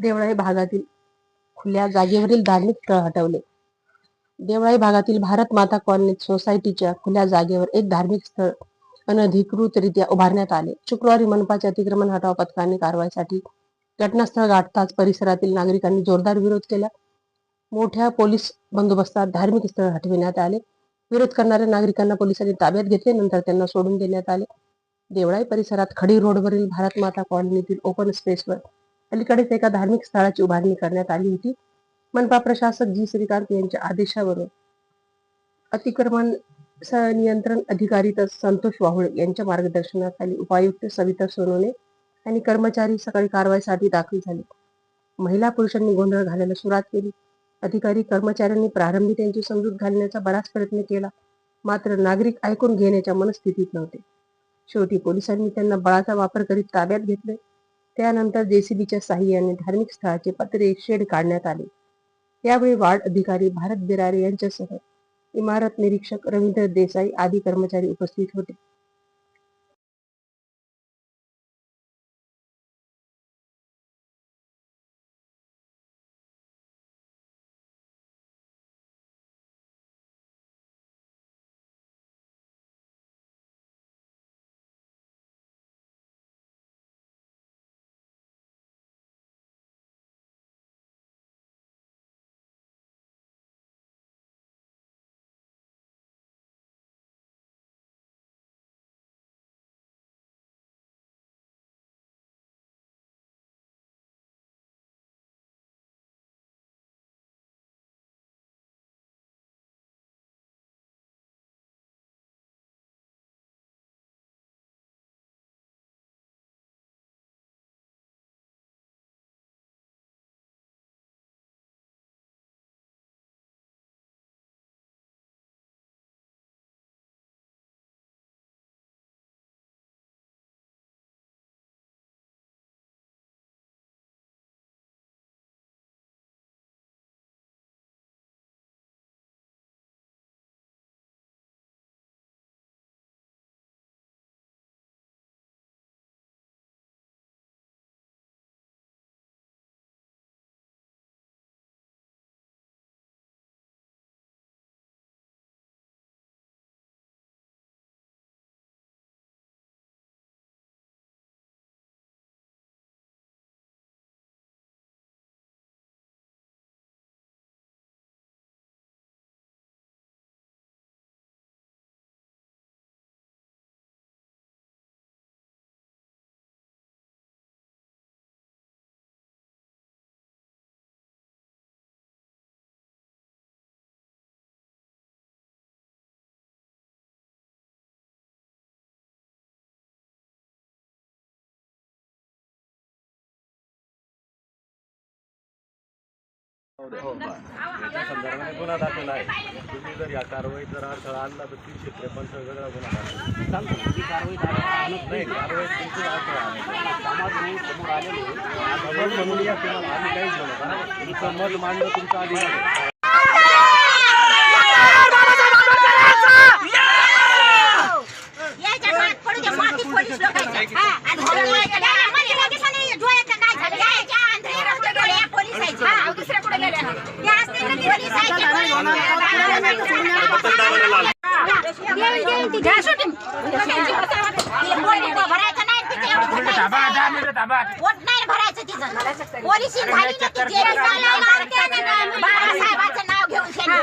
देवळाई भागातील खुल्या जागेवरील धार्मिक स्थळ हटवले. देवळाई भागातील भारत माता कॉलनी सोसायटीच्या खुल्या जागेवर एक धार्मिक स्थळ अनधिकृतरित्या उभारण्यात आले. शुक्रवारी मनपाचे अतिक्रमण हटाव पथकाने कारवाईसाठी घटनास्थळ गाठताच परिसरातील नागरिकांनी जोरदार विरोध केला. मोठ्या पोलीस बंदोबस्तात धार्मिक स्थळ हटविण्यात आले. विरोध करणाऱ्या नागरिकांना पोलिसांनी ताब्यात घेतले नंतर त्यांना सोडून देण्यात आले. देवळाई परिसरात खडी रोडवरील भारत माता कॉलनीतील ओपन स्पेसवर अलीकडेच एका धार्मिक स्थळाची उभारणी करण्यात आली होती. मनपा प्रशासक जी. श्रीकांत यांच्या आदेशावरून अतिक्रमण नियंत्रण अधिकारी तर संतोष वाहुळे यांच्या मार्गदर्शनाखाली उपायुक्त सविता सोनोने आणि कर्मचारी सकाळी कारवाईसाठी दाखल झाले. महिला पुरुषांनी गोंधळ घालायला सुरुवात केली. अधिकारी कर्मचाऱ्यांनी प्रारंभी त्यांची समजूत घालण्याचा बराच प्रयत्न केला. मात्र नागरिक ऐकून घेण्याच्या मनस्थितीत नव्हते. शेवटी पोलिसांनी त्यांना बळाचा वापर करीत ताब्यात घेतले. त्यानंतर जेसीबीच्या साह्याने धार्मिक स्थळाचे पत्रे शेड काढण्यात आले. यावेळी वार्ड अधिकारी भारत बिरारे यांच्यासह इमारत निरीक्षक रवींद्र देसाई आदी कर्मचारी उपस्थित होते. याच्या संदर्भाने गुन्हा दाखल आहे. तुम्ही जर या कारवाईत जर अडथळा आणला तर तीनशे त्रेपन्न वेगळा गुन्हा दाखल नाही. कारवाई तुमची अडथळा आहे. समज म्हणून या तुम्हाला आम्ही काहीच म्हणत नाही. तुमचं मत मांडणं तुमचा अधिकार आहे. हा, आणि भरायचं नाही, तिथे एवढं भरायचं. पोट नाही भरायचं तिचं. पोलिसी झाली ना ती जेली चालायला लागते आणि बाळासाहेबाचं नाव घेऊन त्यांनी.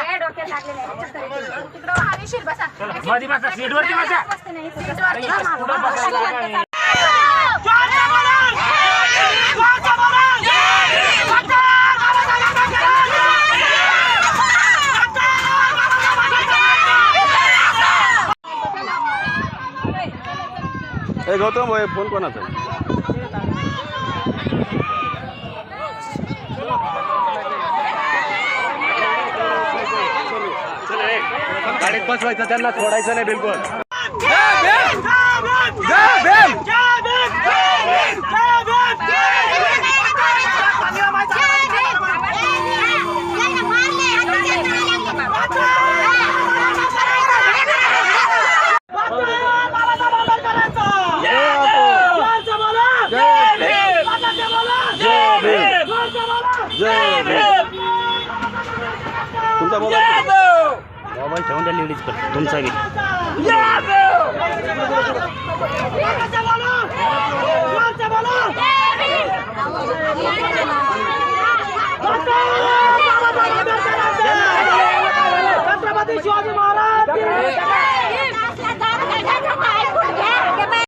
ए गौतम भाई फोन कोणाचा आहे? गाडीत बसवायचं त्यांना सोडायचं नाही बिलकुल मोबाईल ठेवून द्या लेडीज पण तुमचा बी जय भीम!